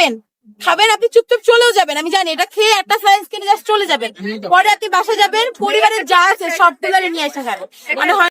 খাবেন। খাবেন আপনি চুপচাপ চলেও যাবেন। আমি জানি এটা খেয়ে একটা সায়েন্স কিনে জাস্ট চলে যাবেন। পরে আপনি বাসা যাবেন পরিবারের যা আছে সব তুলে নিয়ে এসে খাবেন। মানে হয়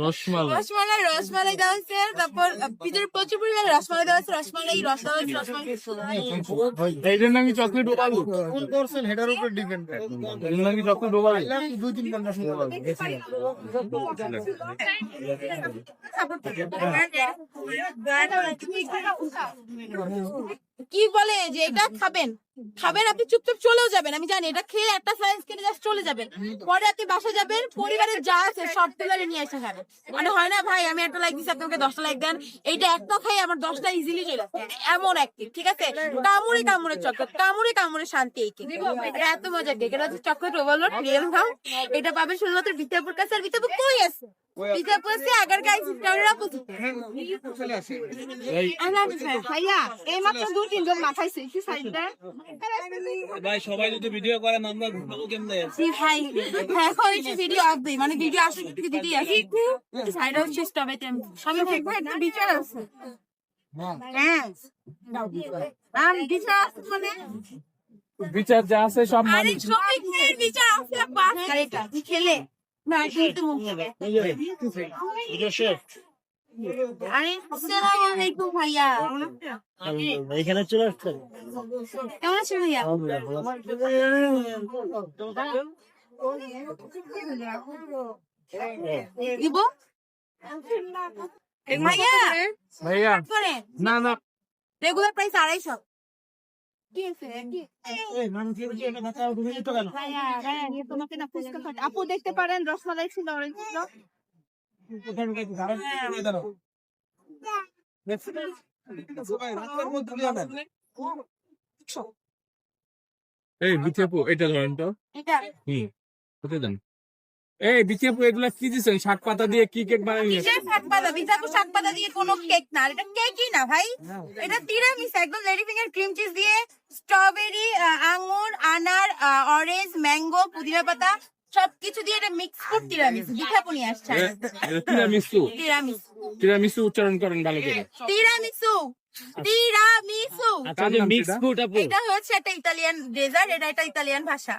রসমালাই। রসমালাই দেওয়া হয়েছে তারপর ভিতরে প্রচুর পরিমাণে রসমালাই দেওয়া হয়েছে রসমালাই রসমালাই রসমালাই। এইটার নাকি চকলেট ওভাল কোন করছেন হেটার উপর ডিপেন্ড করে। এটার নাকি চকলেট ওভাল দুই তিন ঘণ্টা সময় লাগবে কি বলে যে এটা খাবেন? খাবেন আপনি চুপচাপ চলেও যাবেন আমি জানি এটা খেয়ে একটা সায়েন্স কিনে জাস্ট চলে যাবেন। পরে আপনি বাসা যাবেন পরিবারের যা আছে সব তুলে নিয়ে এসে খাবেন মানে হয় না ভাই আমি একটা লাইক দিচ্ছি আপনাকে দশটা লাইক দেন এইটা একটা খাই আমার দশটা ইজিলি চলে আসে। এমন একটি ঠিক আছে? কামড়ে কামড়ে চকলেট কামড়ে কামড়ে শান্তি এই কেক এটা এত মজার কেক এটা হচ্ছে চকলেট ওভারলোড রিয়েল এটা পাবেন শুধুমাত্র বিদ্যাপুর কাছে আর বিদ্যাপুর কই আছে? ভাই সবাই যদি ভিডিও করেন আমরা ঘুমাবো কেমনে জি ভাই এখন ভিডিও আসবে মানে ভিডিও আসে থেকে দিদি আসে সাইড সবাই বিচার আছে হ্যাঁ আম বিচার আছে মানে বিচার যা আছে সব আরে শফিকের বিচার আছে খেলে এখানে চলে আসছে কেমন আছেন ভাইয়া ভাইয়া ভাইয়া না না রেগুলার প্রাইস আড়াইশো ভাইয়া, ভাইয়া, নিয়ে তোমাকে না ফুচকা খাওয়াতে- আপু দেখতে পারেন রসমালাই ছিল এই কি শাক পাতা দিয়ে কি কেক কিসের শাক পাতা? বিজাপু শাক পাতা দিয়ে কোনো কেক না। এটা কেকই না ভাই। এটা তিরামিস, একদম লেডি ফিঙ্গার ক্রিম চিজ দিয়ে স্ট্রবেরি আঙুর আনার অরেঞ্জ ম্যাঙ্গো পুদিনা পাতা সবকিছু দিয়ে এটা মিক্স ফুড তিরামিসু বিখ্যাপনি আসছে তিরামিসু তিরামিসু তিরামিসু উচ্চারণ করেন ভালো করে। তিরামিসু তিরামিসু আচ্ছা মিক্স ফুড এটা হচ্ছে একটা ইতালিয়ান ডেজার্ট এটা একটা ইতালিয়ান ভাষা।